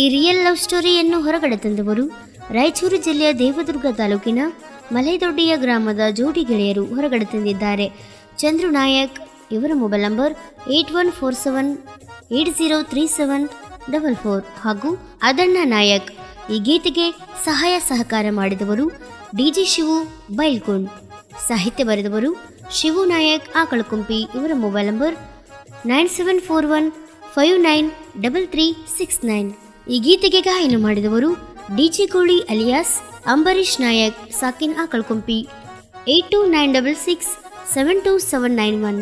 ಈ real love ಸ್ಟೋರಿಯನ್ನು ಹೊರಗಡೆ ತಂದವರು ರಾಯಚೂರು ಜಿಲ್ಲೆಯ ದೇವದುರ್ಗ ತಾಲೂಕಿನ ಮಲೆದೊಡ್ಡಿಯ ಗ್ರಾಮದ ಜೋಡಿ ಗೆಳೆಯರು ಹೊರಗಡೆ ತಂದಿದ್ದಾರೆ. ಚಂದ್ರು ನಾಯಕ್, ಇವರ mobile number eight one four seven eight zero three seven double four ಹಾಗೂ ಅದಣ್ಣ ನಾಯಕ್ ಈ ಗೀತೆಗೆ ಸಹಾಯ ಸಹಕಾರ ಮಾಡಿದವರು ಡಿಜಿ ಶಿವು ಬೈಲ್ಕುಂಡ್. ಸಾಹಿತ್ಯ ಬರೆದವರು ಶಿವು ನಾಯಕ್ ಆಕಳಕುಂಪಿ, ಇವರ mobile number nine seven four one five nine double three six nine ಈ ಗೀತೆಗೆ ಗಾಯನ ಮಾಡಿದವರು ಡಿಜಿ ಕೋಳಿ alias Ambareesh Nayak ಸಾಕಿನ್ Akalkompi. Eight two nine double six seven two seven nine one.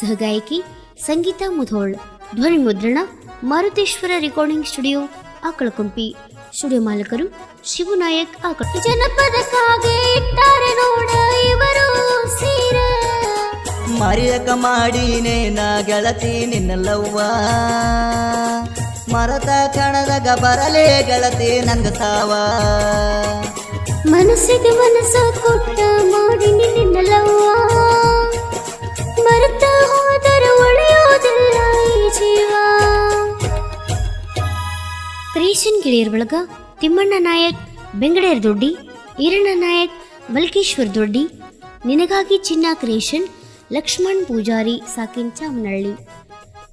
ಸಹಗಾಯಕಿ Sangeeta Mudhol. ಧ್ವನಿ ಮುದ್ರಣ Maruteshwara recording studio Akalakumpi. Studio ಮಾಲಕರು Shivu Nayak Akala ಜನಪದಕ್ಕಾಗಿ ಇಟ್ಟಾರೆ ನೋಡ ಇವರು ಸೀರ. ಮರೆಯಕ ಮಾಡೀನೇ ನಾ ಗೆಳತಿ ನಿನ್ನಲ್ಲವ್ವ. ಮರತ ಕಣದಾಗ ಬರಲೇ ಗೆಳತಿ ನಂಗ ಸಾವ. ಮನಸ್ಸಿಗೆ ಮನಸ್ಸ ಕೊಟ್ಟ ಮಾಡಿ ನಿನ್ನಲ್ಲವ್ವ ಮರತ ಹೋದರೆ ಒಳೆಯೋದಿಲ್ಲ ಈ ಜೀವ. ಕ್ರಿಯೇಷನ್ ಗೆಳೆಯರ ಬಳಗ ತಿಮ್ಮಣ್ಣ ನಾಯಕ್ ಬೆಂಗಡೇರ್ ದೊಡ್ಡಿ, ಈರಣ್ಣ ನಾಯಕ್, ಮಲ್ಕೇಶ್ವರ್ ದೊಡ್ಡಿ, ನಿನಗಾಗಿ ಚಿನ್ನ ಕ್ರಿಯೇಷನ್ ಲಕ್ಷ್ಮಣ್ ಪೂಜಾರಿ ಸಾಕಿನ್ ಚಾಮನಹಳ್ಳಿ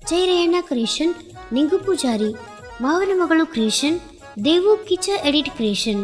ಜೈರಯ್ಯಣ್ಣ ಕ್ರಿಯೇಷನ್ ನಿಂಗು ಪೂಜಾರಿ ಮಾವನ ಮಗಳು ಕ್ರಿಯೇಷನ್ ದೇವು ಕಿಚ ಎಡಿಟ್ ಕ್ರಿಯೇಷನ್.